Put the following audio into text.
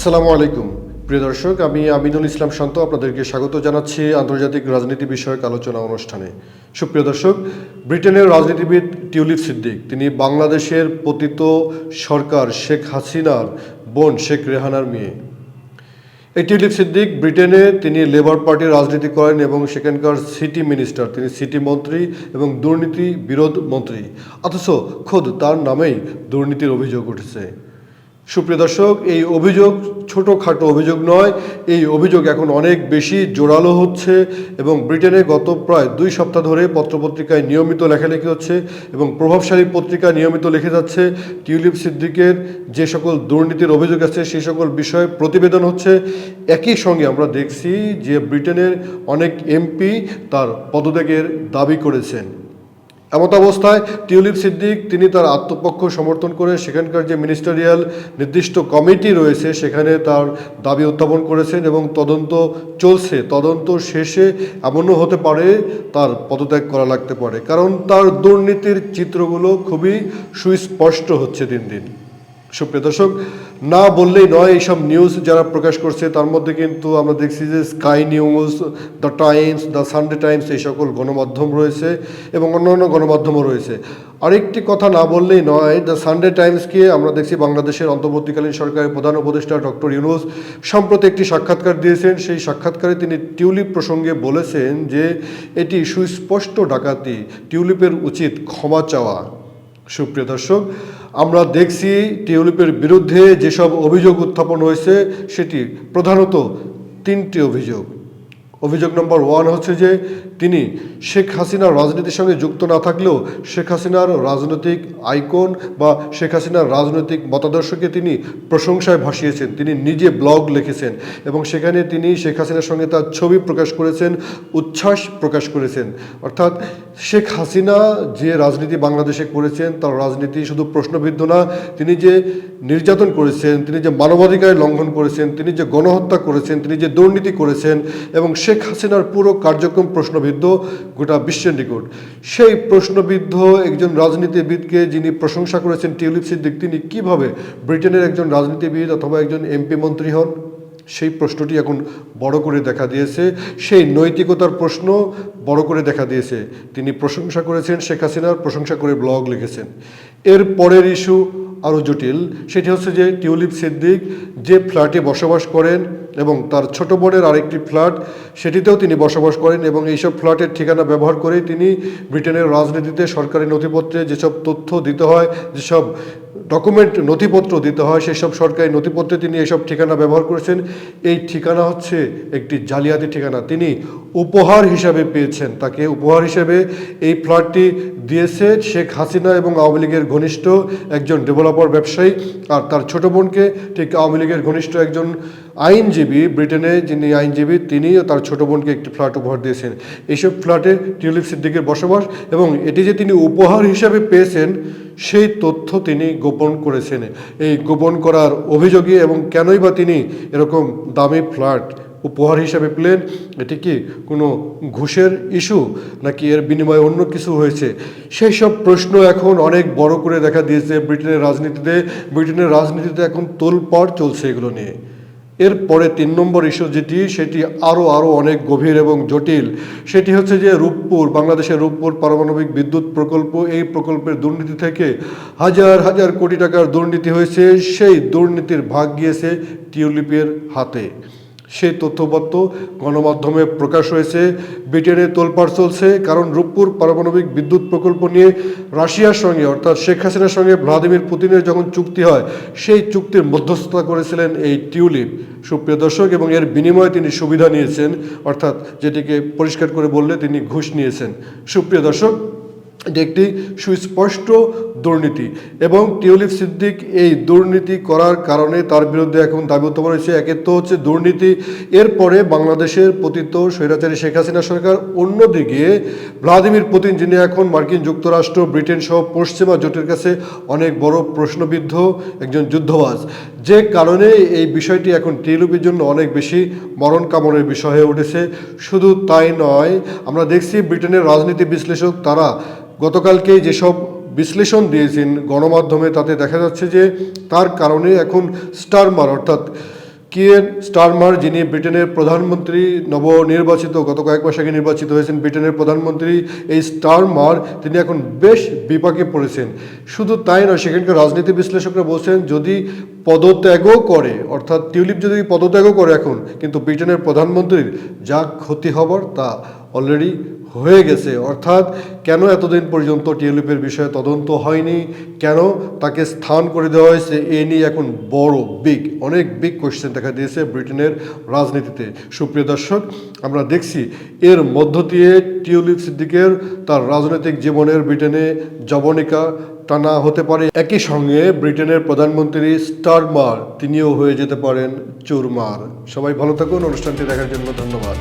আসসালামু আলাইকুম। প্রিয় দর্শক, আমি আমিনুল ইসলাম শান্ত আপনাদেরকে স্বাগত জানাচ্ছি আন্তর্জাতিক রাজনীতি বিষয়ক আলোচনা অনুষ্ঠানে। সুপ্রিয় দর্শক, ব্রিটেনের রাজনীতিবিদ টিউলিপ সিদ্দিক, তিনি বাংলাদেশের পতিত সরকার শেখ হাসিনার বোন শেখ রেহানার মেয়ে। এই টিউলিপ সিদ্দিক ব্রিটেনে তিনি লেবার পার্টির রাজনীতি করেন এবং সেখানকার সিটি মিনিস্টার, তিনি সিটি মন্ত্রী এবং দুর্নীতি বিরোধ মন্ত্রী। অথচ খোদ তার নামেই দুর্নীতির অভিযোগ উঠেছে। সুপ্রিয় দর্শক, এই অভিযোগ ছোটোখাটো অভিযোগ নয়। এই অভিযোগ এখন অনেক বেশি জোরালো হচ্ছে এবং ব্রিটেনে গত প্রায় দুই সপ্তাহ ধরে পত্রপত্রিকায় নিয়মিত লেখালেখি হচ্ছে এবং প্রভাবশালী পত্রিকা নিয়মিত লিখে যাচ্ছে। টিউলিপ সিদ্দিকের যে সকল দুর্নীতির অভিযোগ আছে সেই সকল বিষয়ে প্রতিবেদন হচ্ছে। একই সঙ্গে আমরা দেখছি যে ব্রিটেনের অনেক এমপি তার পদত্যাগের দাবি করেছেন। এমত অবস্থায় টিউলিপ সিদ্দিক, তিনি তার আত্মপক্ষ সমর্থন করে সেখানকার যে মিনিস্টারিয়াল নির্দিষ্ট কমিটি রয়েছে, সেখানে তার দাবি উত্থাপন করেছেন এবং তদন্ত চলছে। তদন্ত শেষে এমনও হতে পারে তার পদত্যাগ করা লাগতে পারে। কারণ তার দুর্নীতির চিত্রগুলো খুবই সুস্পষ্ট হচ্ছে দিন দিন। সুপ্রিয় দর্শক, না বললেই নয়, এইসব নিউজ যারা প্রকাশ করছে, তার মধ্যে কিন্তু আমরা দেখছি যে Sky News the Times the Sunday Times এই সকল গণমাধ্যম রয়েছে এবং অন্যান্য গণমাধ্যমও রয়েছে। আরেকটি কথা না বললেই নয় দ্য সানডে টাইমসকে আমরা দেখছি বাংলাদেশের অন্তর্বর্তীকালীন সরকারের প্রধান উপদেষ্টা ডক্টর ইউনুস সম্প্রতি একটি সাক্ষাৎকার দিয়েছেন। সেই সাক্ষাৎকারে তিনি টিউলিপ প্রসঙ্গে বলেছেন যে, এটি সুস্পষ্ট ডাকাতি। টিউলিপের উচিত ক্ষমা চাওয়া। সুপ্রিয় দর্শক, আমরা দেখছি টিউলিপের বিরুদ্ধে যেসব অভিযোগ উত্থাপন হয়েছে, সেটি প্রধানত তিনটি অভিযোগ। অভিযোগ নম্বর ওয়ান হচ্ছে যে তিনি শেখ হাসিনার রাজনীতির সঙ্গে যুক্ত না থাকলেও শেখ হাসিনার রাজনৈতিক আইকন বা শেখ হাসিনার রাজনৈতিক মতাদর্শকে তিনি প্রশংসায় ভাসিয়েছেন। তিনি নিজে ব্লগ লিখেছেন এবং সেখানে তিনি শেখ হাসিনার সঙ্গে তার ছবি প্রকাশ করেছেন, উচ্ছ্বাস প্রকাশ করেছেন। অর্থাৎ শেখ হাসিনা যে রাজনীতি বাংলাদেশে করেছেন, তার রাজনীতি শুধু প্রশ্নবিদ্ধ না, তিনি যে নির্যাতন করেছেন, তিনি যে মানবাধিকার লঙ্ঘন করেছেন, তিনি যে গণহত্যা করেছেন, তিনি যে দুর্নীতি করেছেন এবং শেখ হাসিনার পুরো কার্যক্রম প্রশ্নবিদ্ধ। গোটা বিশ্বের নিকট। সেই প্রশ্নবিদ্ধ একজন রাজনীতিবিদকে যিনি প্রশংসা করেছেন টিউলিপ সিদ্দিক, তিনি কীভাবে ব্রিটেনের একজন রাজনীতিবিদ অথবা একজন এমপি মন্ত্রী হন? সেই প্রশ্নটি এখন বড় করে দেখা দিয়েছে। সেই নৈতিকতার প্রশ্ন বড় করে দেখা দিয়েছে। তিনি প্রশংসা করেছেন শেখ হাসিনার, প্রশংসা করে ব্লগ লিখেছেন। এর পরের ইস্যু আরও জটিল, সেটি হচ্ছে যে টিউলিপ সিদ্দিক যে ফ্ল্যাটে বসবাস করেন এবং তার ছোট বোনের আরেকটি ফ্ল্যাট, সেটিতেও তিনি বসবাস করেন এবং এইসব ফ্ল্যাটের ঠিকানা ব্যবহার করেই তিনি ব্রিটেনের রাজনীতিতে সরকারি নথিপত্রে যেসব তথ্য দিতে হয়, যেসব ডকুমেন্ট নথিপত্র দিতে হয় সেই সব সরকারি নথিপত্রে তিনি এসব ঠিকানা ব্যবহার করেছেন। এই ঠিকানা হচ্ছে একটি জালিয়াতি ঠিকানা। তিনি উপহার হিসাবে পেয়েছেন তাকে। উপহার হিসেবে এই ফ্ল্যাটটি দিয়েছে শেখ হাসিনা এবং আওয়ামী লীগের ঘনিষ্ঠ একজন ডেভেলপার ব্যবসায়ী আর তার ছোট বোনকে ঠিক আওয়ামী লীগের ঘনিষ্ঠ একজন আইনজীবী, ব্রিটেনে যিনি আইনজীবী তিনিও তার ছোট বোনকে একটি ফ্ল্যাট উপহার দিয়েছেন। এইসব ফ্ল্যাটে টিউলিপ সিদ্দিকের বসবাস এবং এটি যে তিনি উপহার হিসাবে পেয়েছেন সেই তথ্য তিনি গোপন করেছেন। এই গোপন করার অভিযোগে এবং কেনই বা তিনি এরকম দামি ফ্ল্যাট উপহার হিসাবে পেলেন, এটি কি কোনো ঘুষের ইস্যু নাকি এর বিনিময়ে অন্য কিছু হয়েছে? সেই সব প্রশ্ন এখন অনেক বড় করে দেখা দিয়েছে ব্রিটেনের রাজনীতিতে। ব্রিটেনের রাজনীতিতে এখন তোলপাড় চলছে এগুলো নিয়ে। এরপরে তিন নম্বর ইস্যু যেটি, সেটি আরও আরও অনেক গভীর এবং জটিল। সেটি হচ্ছে যে রূপপুর, বাংলাদেশের রূপপুর পারমাণবিক বিদ্যুৎ প্রকল্প, এই প্রকল্পের দুর্নীতি থেকে হাজার হাজার কোটি টাকার দুর্নীতি হয়েছে। সেই দুর্নীতির ভাগ গিয়েছে টিউলিপের হাতে। সেই তথ্যপত্র গণমাধ্যমে প্রকাশ হয়েছে। ব্রিটেনে তোলপাড় চলছে, কারণ রূপপুর পারমাণবিক বিদ্যুৎ প্রকল্প নিয়ে রাশিয়ার সঙ্গে, অর্থাৎ শেখ হাসিনার সঙ্গে ভ্লাদিমির পুতিনের যখন চুক্তি হয়, সেই চুক্তির মধ্যস্থতা করেছিলেন এই টিউলিপ। সুপ্রিয় দর্শক, এবং এর বিনিময়ে তিনি সুবিধা নিয়েছেন, অর্থাৎ যেটিকে পরিষ্কার করে বললে তিনি ঘুষ নিয়েছেন। সুপ্রিয় দর্শক এটি একটি সুস্পষ্ট দুর্নীতি এবং টিউলিপ সিদ্দিক এই দুর্নীতি করার কারণে তার বিরুদ্ধে এখন দাবি উত্থাপন হয়েছে একের তো হচ্ছে দুর্নীতি। এরপরে বাংলাদেশের পতিত স্বৈরাচারী শেখ হাসিনা সরকার অন্যদিকে ভ্লাদিমির পুতিন, যিনি এখন মার্কিন যুক্তরাষ্ট্র, ব্রিটেন সহ পশ্চিমা জোটের কাছে অনেক বড় প্রশ্নবিদ্ধ একজন যুদ্ধবাজ। যে কারণে এই বিষয়টি এখন টিউলিপের জন্য অনেক বেশি মরণ কামনের বিষয় হয়ে উঠেছে। শুধু তাই নয়, আমরা দেখছি ব্রিটেনের রাজনীতি বিশ্লেষক তারা গতকালকে যেসব বিশ্লেষণ দিয়েছেন গণমাধ্যমে, তাতে দেখা যাচ্ছে যে তার কারণে এখন স্টারমার, অর্থাৎ কিয়ের স্টারমার, যিনি ব্রিটেনের প্রধানমন্ত্রী, নবনির্বাচিত, গত কয়েক মাস আগে নির্বাচিত হয়েছেন ব্রিটেনের প্রধানমন্ত্রী, এই স্টারমার, তিনি এখন বেশ বিপাকে পড়েছেন। শুধু তাই নয়, সেখানকার রাজনীতি বিশ্লেষকরা বলছেন, যদি পদত্যাগও করে, অর্থাৎ টিউলিপ যদি পদত্যাগও করে এখন, কিন্তু ব্রিটেনের প্রধানমন্ত্রীর যা ক্ষতি হবার, তা অলরেডি হয়ে গেছে। অর্থাৎ কেন এতদিন পর্যন্ত টিউলিপের বিষয়ে তদন্ত হয়নি? কেন তাকে স্থান করে দেওয়া হয়েছে? এ নিয়ে এখন বড় বিগ অনেক বিগ কোয়েশ্চেন দেখা দিয়েছে ব্রিটেনের রাজনীতিতে। সুপ্রিয় দর্শক, আমরা দেখছি এর মধ্য দিয়ে টিউলিপ সিদ্দিকের তার রাজনৈতিক জীবনের ব্রিটেনে জবনিকা টানা হতে পারে। একই সঙ্গে ব্রিটেনের প্রধানমন্ত্রী স্টারমার, তিনিও হয়ে যেতে পারেন চুরমার। সবাই ভালো থাকুন। অনুষ্ঠানটি দেখার জন্য ধন্যবাদ।